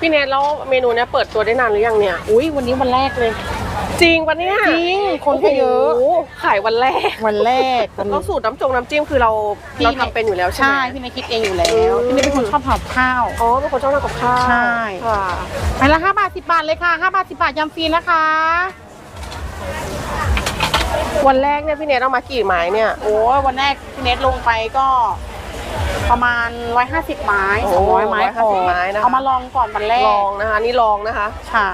พี่เนทแล้วเมนูเนี้ยเปิดตัวได้นานหรือยังเนี่ย อุ้ยวันนี้วันแรกเลย จริงปะเนี่ยจริงคนก็เยอะ โโหขายวันแรกวันแรกตอนแล้วนี้สูตรน้ำจงน้ำจิ้มคือเราพี่ เราทำเป็นอยู่แล้วใช่ใช่ไหม พี่นายคิดเองอยู่แล้ว อืม พี่นายเป็นคนชอบทำข้าว อ๋อเป็นคนชอบทำกับข้าวใช่ ค่ะไปละห้าบาทสิบบาทเลยค่ะห้าบาทสิบบาทยำฟรีนะคะ วันแรกเนี่ยพี่เนทเอามากี่ไม้เนี่ย โอ้ยวันแรกพี่เนทลงไปก็ ประมาณ 150 ไม้โอ้สองร้อยไม้พอ150ไม้นะคะ เอามาลองก่อนวันแรกลองนะคะ นี่ลองนะคะ ค่ะ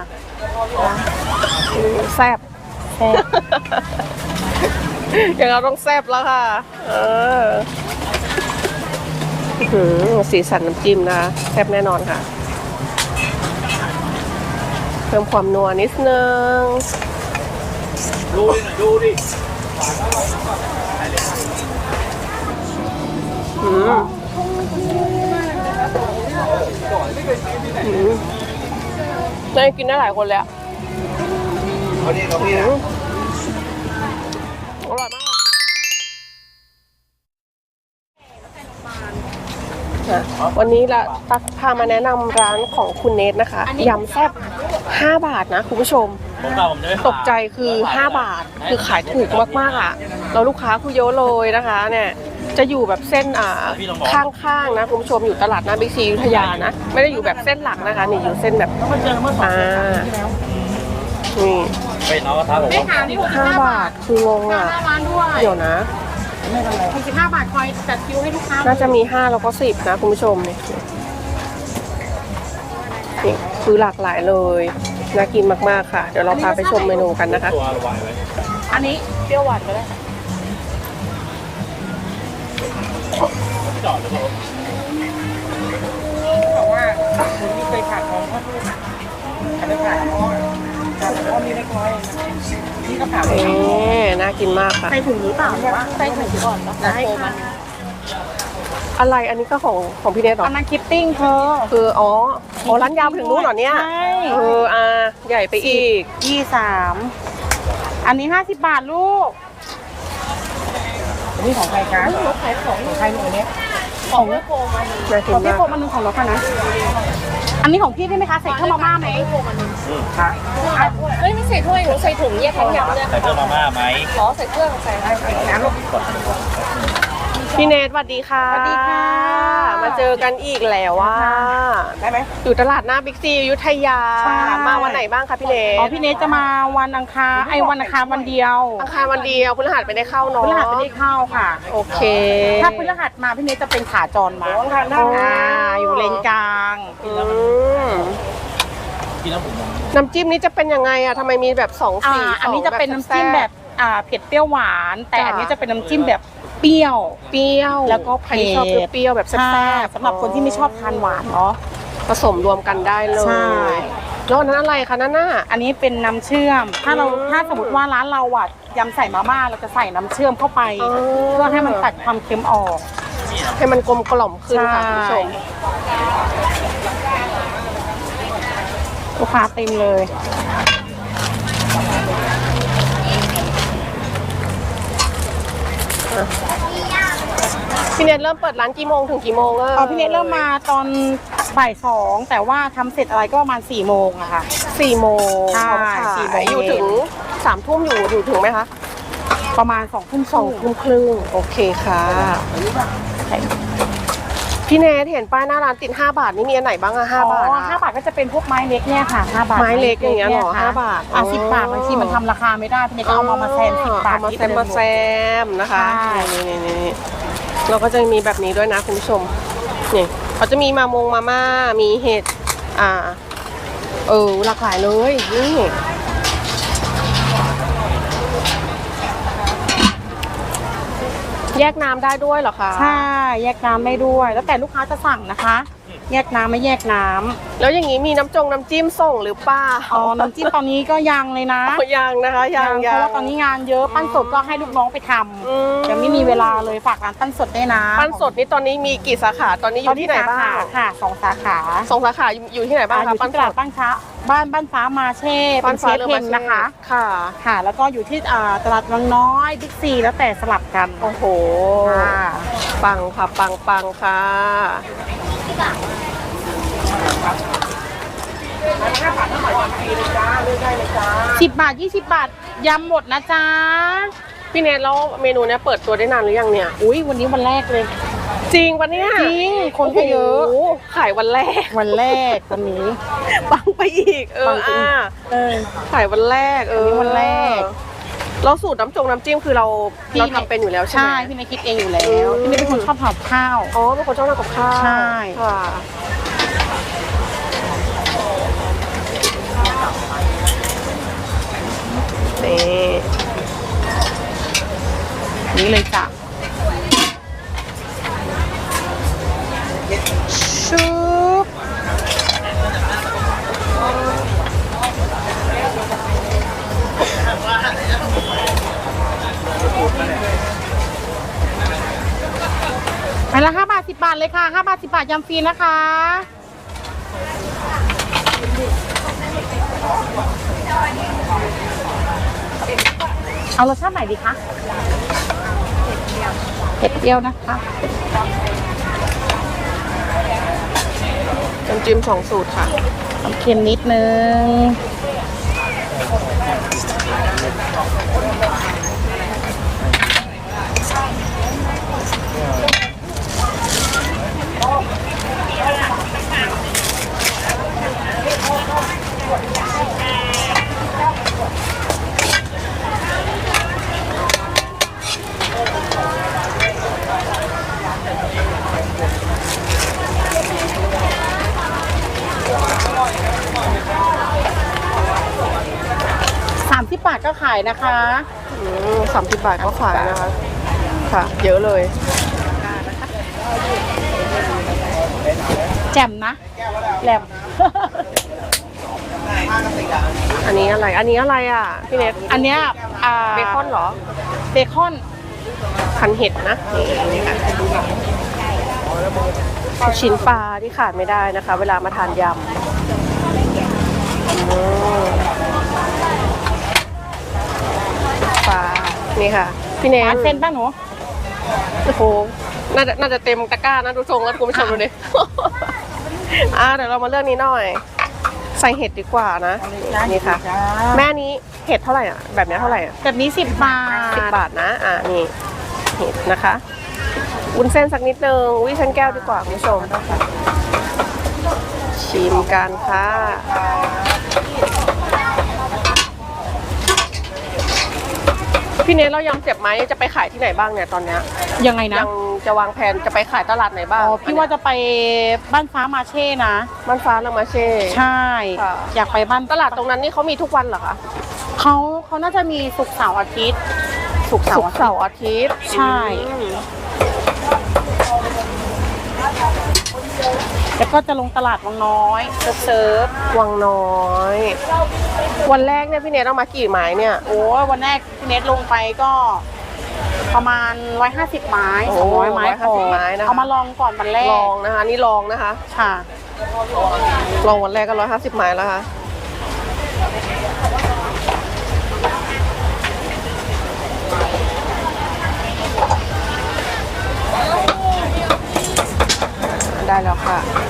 อืมแซ่บแซ่บอย่างเราต้องแซ่บแล้วค่ะ เอออื้อหือสีสันน้ำจิ้มนะคะแซ่บแน่นอนค่ะ เพิ่มความนัวนิดนึง ดูดิหน่อย ดูดิอืมอืมได้กินได้หลายคนเลยอะเอาดิเอาพี่นะอร่อยมากอะวันนี้ละตักพามาแนะนำร้านของคุณเนทนะคะยำแซ่บ5 บาทนะคุณผู้ชม ผมเก่าผมจะไม่ตกใจคือ 5 บาทคือขายถูกมากๆอะแล้วลูกค้าคือเยอะเลยนะคะเนี่ย จะอยู่แบบเส้นอ่าข้างๆนะคุณผู้ชมอยู่ตลาดหน้าบิ๊กซีอยุธยานะ ไม่ได้อยู่แบบเส้นหลักนะคะนี่อยู่เส้นแบบมาเจอเมื่อสองอ่าเดือนที่แล้วนี่เป็นน้องกระทะบอกไม่ว่าขายนี่ห้า65บาทคืองงหน้าอะร้านด้วยเดี๋ยวนะ65บาทคอยจัดคิวให้ลูกค้าน่าจะมีห้าแล้วก็สิบนะคุณผู้ชมเนี่ยนี่คือหลากหลายเลยน่ากินมากๆค่ะ เดี๋ยวเราพาไปชมเมนูกันนะคะตัววายไว้อันนี้เปรี้ยวหวานก็ได้ จอดเลยผมบอกว่าคนที่เคยขาดของพ่อลูกอันนี้ขายพ่อแต่พ่อมีเล็กน้อยนี่ก็ขายเอ๊น่ากินมากค่ะใส่ถุงหรือเปล่าหรือว่าใส่ถุงก่อนแล้วได้ค่ะอะไรอันนี้ก็ของของพี่เนทเหรออันนั้นคิปติ้งเธอคืออ๋ออ๋อร้านยาวไปถึงนู้นเหรอเนี่ยใช่เอออ่าใหญ่ไปอีกยี่สามอันนี้ห้าสิบบาทลูก อันนี้ของใครคะของใครของใครหนูเนี้ยของน่ากิของนพี่มากโฟมอันหนึงของเราค่ะนะ อันนี้ของพี่ได้ไหมคะใส่ข้าวมาม่าไหมค่ะเอ้ยไม่ใส่ถ้วยหนูใส่ถุงแยกทั้งยำเลยใส่เครื่องมาม่าไหมขอใส่เครื่องใส่อะไรน้ำลูก พี่เนทสวัสดีค่ะ สวัสดีค่ะ มาเจอกันอีกแล้วว่าได้ไหม อยู่ตลาดหน้าบิ๊กซีอยุธยา ใช่ มาวันไหนบ้างคะพี่เนทอ๋อพี่เนทจะมาวันอังคารไอ้วันอังคารวันเดียวอังคารวันเดียวพฤหัสไม่ได้เข้าเนาะพฤหัสไม่ได้เข้าค่ะ โอเคถ้าพฤหัสมาพี่เนทจะเป็นขาจรมาอังคารได้อ่าอยู่เลนกลางอืมกินแล้วผมมองน้ำจิ้มนี้จะเป็นยังไงอะทำไมมีแบบสองอ่าสีอันนี้สงจะเป็นน้ำจิ้มแบบอ่าเผ็ดเปรี้ยวหวาน แต่จ้ะอันนี้จะเป็นน้ำจิ้มแบบ เปรี้ยว เปรี้ยว แล้วก็เผ็ดใครที่ชอบเปรี้ยวๆแบบแซ่ใช่บๆสำหรับคนที่ไม่ชอบทานหวานเนาะผสมรวมกันได้เลยใช่แล้วอันนั้นอะไรคะนั่นน่ะ อันนี้เป็นน้ำเชื่อม ถ้าเราอืมถ้าสมมติว่าร้านเราอะยำใส่มาม่าเราจะใส่น้ำเชื่อมเข้าไปอ๋อ เพื่อให้มันตัดความเค็มออกให้มันกลมกล่อมขึ้นค่ะใช่คุณผู้ชม ลูกค้าเต็มเลย พี่เนทเริ่มเปิดร้านกี่โมงถึงกี่โมงเอออ๋อพี่เนทเริ่มมาตอนบ่ายสองแต่ว่าทำเสร็จอะไรก็ประมาณสี่โมงอะค่ะ สี่โมงใช่พร้อมขายสี่โมงอยู่ถึงสามทุ่มอยู่อยู่ถึงไหมคะประมาณสองทุ่มสองทุ่มครึ่งโอเคค่ะ พี่เนทเห็นป้ายหน้าร้านติด5บาทนี่มีอันไหนบ้างอะห้าบาทอ๋ออะ ห้าบาทก็จะเป็นพวกไม้เล็กเนี่ยค่ะห้าบาทไม้เล็กอย่างเงี้ยเหรอค่ะห้าบาทอะอ๋อสิบบาทบางทีมันทำราคาไม่ได้พี่เนทก็เอามามาแซมสิบบาทเอมาคิดแซไปมเลยมาแซมนะคะใช่ นี่นี่นี่นี่ เราก็จะมีแบบนี้ด้วยนะคุณผู้ชมนี่เขาจะมีมามงมาม่ามีเห็ดอ่า เออหลากหลายเลยนี่แยกน้ำได้ด้วยเหรอคะ ใช่ แยกน้ำได้ด้วย แล้วแต่ลูกค้าจะสั่งนะคะ แยกน้ำไม่แยกน้ำแล้วอย่างนี้มีน้ำจงน้ำจิ้มส่งหรือเปล่าอ๋อน้ำจิ้มตอนนี้ก็ยังเลยนะอ๋อยังนะคะยังเพยัราะงว่าตอนนี้งานเยอะปั้นสดก็ให้ลูกน้องไปทอืำยังไม่มีเวลาเลยฝากร้านปั้นสดได้วยนะปั้นสดนี่ตอนนี้มีกี่สาขาตอนนี้อตอนยู่นี้ที่ไหนสาบ้าขางค่ะสองสาขาสองสาขาอยู่อยู่ที่ไหนบ้างอ่าอคะยู่ปั้นที่ตสลาดด บ้านช้า บ้านบ้านฟ้ามาเช่เป็นเชฟเฮงนะคะ ค่ะ ค่ะ แล้วก็อยู่ที่ตลาดวังน้อยบิ๊กซีแล้วแต่สลับกันโอ้โหปังค่ะปังปังค่ะสิบบาทยี่สิบบาทยำหมดนะจ๊ะพี่เนทแล้วเมนูเนี้ยเปิดตัวได้นานหรือยังเนี่ย อุ้ยวันนี้วันแรกเลย จริงปะเนี่ยจริงคนก็เยอะโโหขายวันแรก วันแรกวันนี้ปังไปอีก เอปัองไปอีกอ่าเออขายวันแรก เอออันนี้วันแรก เราสูตรน้ำจงน้ำจิ้มคือเราพี่เราทำเป็นอยู่แล้วใช่ใช่ไหมพี่นายคิดเองอยู่แล้วอืมพี่นายเป็นคนชอบทำข้าวอ๋อเป็นคนชอบทำกับข้าวใช่ค่ะนี่นี่เลยจ้ะ ชุบไปละห้าบาทสิบบาทเลยค่ะห้าบาทสิบบาทยำฟรีนะคะเอารสชาติไหนดีคะเผ็ดเปรี้ยวนะคะ น้ำจิ้มสองสูตรค่ะเค็มนิดนึง บบาทก็ขายนะคะสามสิบบาทก็ขายนะคะ ค่ะ เยอะเลย แจ่มนะ แหลม อันนี้อะไร อันนี้อะไรอะ พี่เนทอันเนี้ยอ่าเบคอนเหรอ เบคอนคันเห็ดนะนี่ค่ะลูกชิ้นปลาที่ขาดไม่ได้นะคะ เวลามาทานยำอืมปลา นี่ค่ะ พี่เนหาทเส้นบ้างหนูโอ้โหน่าจะน่าจะเต็มตะกร้านะดูทรงแล้วคุณผู้ชมดูดิอ่าเดี๋ยวเรามาเลือกนี้หน่อย ใส่เห็ดดีกว่านะนี่ค่ะ แม่นี้เห็ดเท่าไหร่อะแบบนี้เท่าไหร่อะแบบนี้สิบบาทสิบบาทนะ อ่านี่เห็ดนะคะวุ้นเส้นสักนิดนึงวิชันแก้วดีกว่าคุณผู้ชมชิมกันค่ะ พี่เนทเรายำเสียบไม้จะไปขายที่ไหนบ้างเนี่ยตอนเนี้ยยังไงนะยังจะวางแผนจะไปขายตลาดไหนบ้างอ๋อพี่ว่าจะไปบ้านฟ้ามาเช่นะ บ้านฟ้าละมาเช่ ใช่ค่ะอยากไปบ้านตลาดตรงนั้นนี่เขามีทุกวันเหรอคะเขาเขาน่าจะมีศุกร์เสาร์อาทิตย์ศุกร์เสาศุร์กอาร์ทิตย์เสาร์อาทิตย์ใช่ อืม แล้วก็จะลงตลาดวังน้อยเซิร์ฟเซิร์ฟวังน้อย วันแรกเนี่ยพี่เนทเอามากี่ไม้เนี่ย โอ้ยวันแรกพี่เน็ตลงไปก็ ประมาณ150ไม้โอ้200ไม้พอ150ไม้นะคะเอามาลองก่อนวันแรกลองนะคะ นี่ลองนะคะค่ะลองวันแรกก็ร้อยห้าสิบไม้แล้วค่ะได้แล้วค่ะ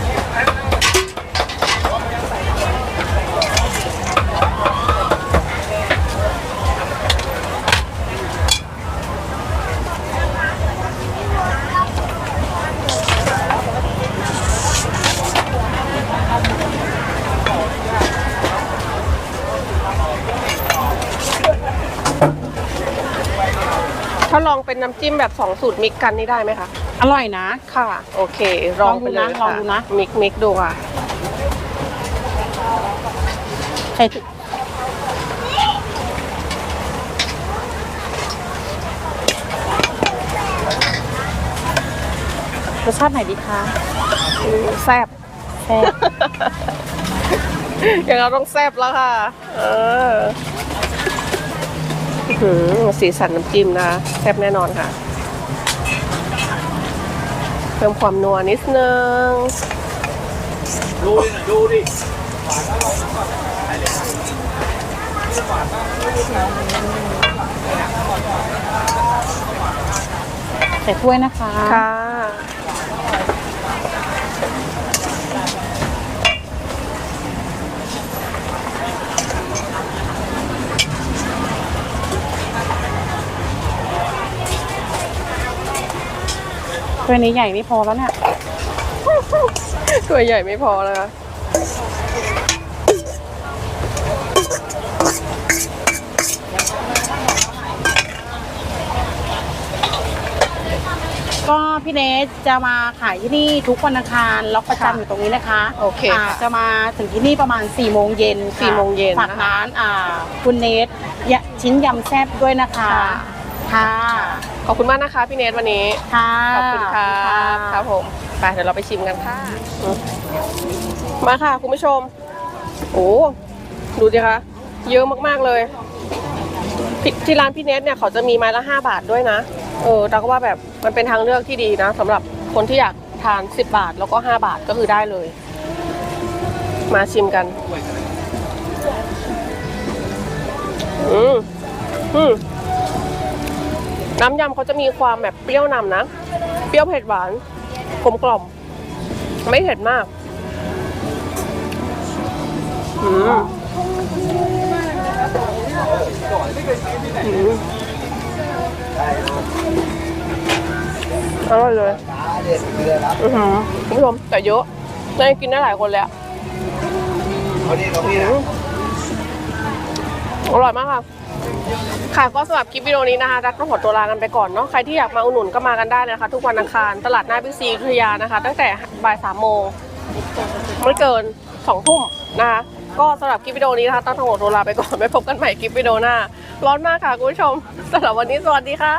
ถ้าลองเป็นน้ำจิ้มแบบสองสูตรมิกกันนี่ได้ไหมคะ อร่อยนะ ค่ะ โอเค ลองไปเลยลองดูนะลองดูนะ มิกมิกดูค่ะ ใส่ถุงรสชาติไหนดีคะแซ่บแซ่บ อย่างเราต้องแซ่บแล้วค่ะ เอออื้อหือ สีสันน้ำจิ้มนะคะแซ่บแน่นอนค่ะ เพิ่มความนัวนิดนึง ดูดิหน่อยดูดิใส่ถ้วยนะคะ ค่ะ ตัวนี้ใหญ่ไม่พอแล้วเนี่ย ตัวใหญ่ไม่พอนะคะก็พี่เนสจะมาขายที่นี่ทุกวันอังคารล็อกประจำอยู่ตรงนี้นะคะโอเคอ่าค่ะจะมาถึงที่นี่ประมาณ4ี่โมงเย็นสี่โมงเย็นฝากนะคะร้านอ่าคุณเนสยะชิ้นยำแซ่บด้วยนะคะ ค่ะค่ะ ขอบคุณมากนะคะพี่เนทวันนี้ ค่ะ ขอบคุณครับครับผมไปเดี๋ยวเราไปชิมกันค่ะอืมมาค่ะคุณผู้ชม โอ้ดูสิคะเยอะมากๆเลยที่ที่ร้านพี่เนทเนี่ยเขาจะมีไม้ละห้าบาทด้วยนะ เออแต่ก็ว่าแบบมันเป็นทางเลือกที่ดีนะสำหรับคนที่อยากทาน 10 บาทแล้วก็ 5 บาทก็คือได้เลย มาชิมกัน อืมอืม น้ำยำเขาจะมีความแบบเปรี้ยวนำนะ เปรี้ยวเผ็ดหวานกลมกล่อม ไม่เผ็ดมากอืมอร่อยเลยอือหือคุณผู้ชมแต่เยอะน่าจะกินได้หลายคนเลยอะเออร่อยมากค่ะ ค่ะก็สำหรับคลิปวิดีโอนี้นะคะรักต้องขอตัวลากันไปก่อนเนาะใครที่อยากมาอุดหนุนก็มากันได้นะคะ ทุกวันอังคารตลาดหน้าบิ๊กซีอุทยานะคะ ตั้งแต่บ่ายสามโมงไม่เกินสองทุ่มนะคะก็สำหรับคลิปวิดีโอนี้นะคะต้องขอตัวลาไปก่อนไปพบกันใหม่คลิปวิดีโอหน้า ร้อนมากค่ะคุณผู้ชมสำหรับวันนี้สวัสดีค่ะ